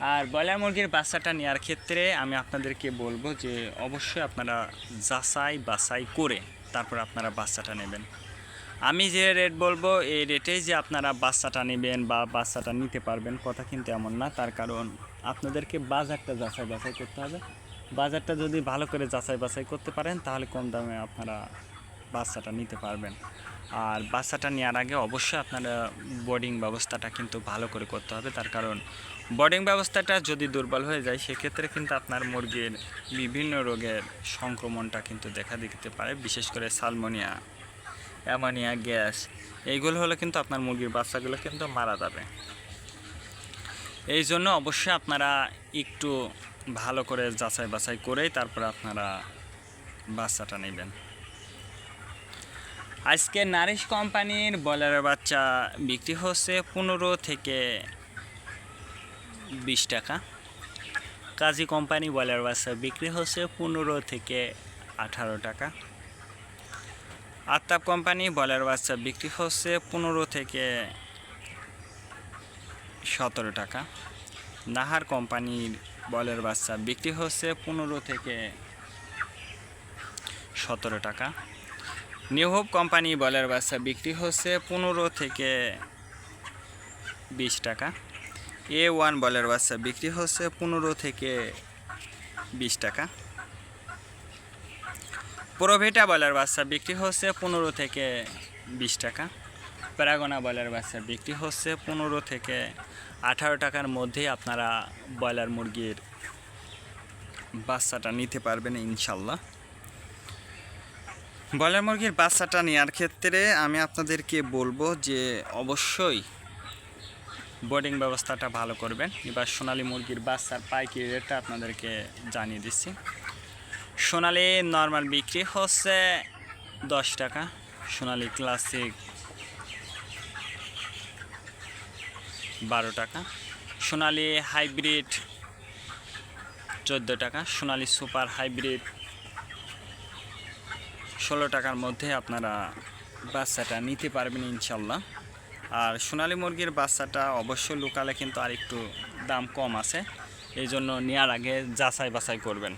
আর broiler মুরগির বাচ্চাটা নেওয়ার ক্ষেত্রে আমি আপনাদেরকে বলব যে অবশ্যই আপনারা যাচাই বাছাই করে তারপর আপনারা বাচ্চাটা নেবেন। আমি যে রেট বলব, এই রেটেই যে আপনারা বাচ্চাটা নেবেন বা বাচ্চাটা নিতে পারবেন কথা কিন্তু এমন না। তার কারণ আপনাদেরকে বাজারটা যাচাই বাছাই করতে হবে। বাজারটা যদি ভালো করে যাচাই বাছাই করতে পারেন, তাহলে কম দামে আপনারা বাচ্চাটা নিতে পারবেন। আর বাচ্চাটা নেওয়ার আগে অবশ্যই আপনারা বোর্ডিং ব্যবস্থাটা কিন্তু ভালো করে করতে হবে। তার কারণ বোর্ডিং ব্যবস্থাটা যদি দুর্বল হয়ে যায়, সেক্ষেত্রে কিন্তু আপনার মুরগির বিভিন্ন রোগের সংক্রমণটা কিন্তু দেখা দিতে পারে। বিশেষ করে সালমোনিয়া অ্যামোনিয়া গ্যাস এইগুলো হলে কিন্তু আপনার মুরগির বাচ্চাগুলো কিন্তু মারা যাবে। এই জন্য অবশ্যই আপনারা একটু ভালো করে যাচাই বাছাই করেই তারপরে আপনারা বাচ্চাটা নেবেন। আজকে নারিশ কোম্পানির ব্রয়লারের বাচ্চা বিক্রি হচ্ছে পনেরো থেকে বিশ টাকা। কাজী কোম্পানি ব্রয়লার বাচ্চা বিক্রি হচ্ছে পনেরো থেকে আঠারো টাকা। আত্তাব কোম্পানি ব্রয়লার বাচ্চা বিক্রি হচ্ছে পনেরো থেকে সতেরো টাকা। নাহার কোম্পানির ব্রয়লার বাচ্চা বিক্রি হচ্ছে পনেরো থেকে সতেরো টাকা। নিউ হোপ কোম্পানি বলের বাচ্চা বিক্রি হচ্ছে পনেরো থেকে বিশ টাকা। এ ওয়ান ব্রয়লার বাচ্চা বিক্রি হচ্ছে পনেরো থেকে বিশ টাকা। প্রোভেটা ব্রয়লার বাচ্চা বিক্রি হচ্ছে পনেরো থেকে বিশ টাকা। প্যারাগোনা ব্রয়লার বাচ্চা বিক্রি হচ্ছে পনেরো থেকে আঠারো টাকার মধ্যেই আপনারা ব্রয়লার মুরগির বাচ্চাটা নিতে পারবেন ইনশাল্লাহ। ব্রয়লার মুরগির বাচ্চাটা নেওয়ার ক্ষেত্রে আমি আপনাদেরকে বলব যে অবশ্যই বোর্ডিং ব্যবস্থাটা ভালো করবেন। এবার সোনালী মুরগির বাচ্চার পাইকারি রেটটা আপনাদেরকে জানিয়ে দিচ্ছি। সোনালি নর্মাল বিক্রি হচ্ছে দশ টাকা। সোনালি ক্লাসিক বারো টাকা। সোনালি হাইব্রিড চোদ্দ টাকা। সোনালি সুপার হাইব্রিড ষোলো টাকার মধ্যে আপনারা বাচ্চাটা নিতে পারবেন ইনশাল্লাহ। আর সোনালি মুরগির বাচ্চাটা অবশ্যই লোকালে কিন্তু আর একটু দাম কম আছে, এই জন্য নেওয়ার আগে যাচাই বাছাই করবেন।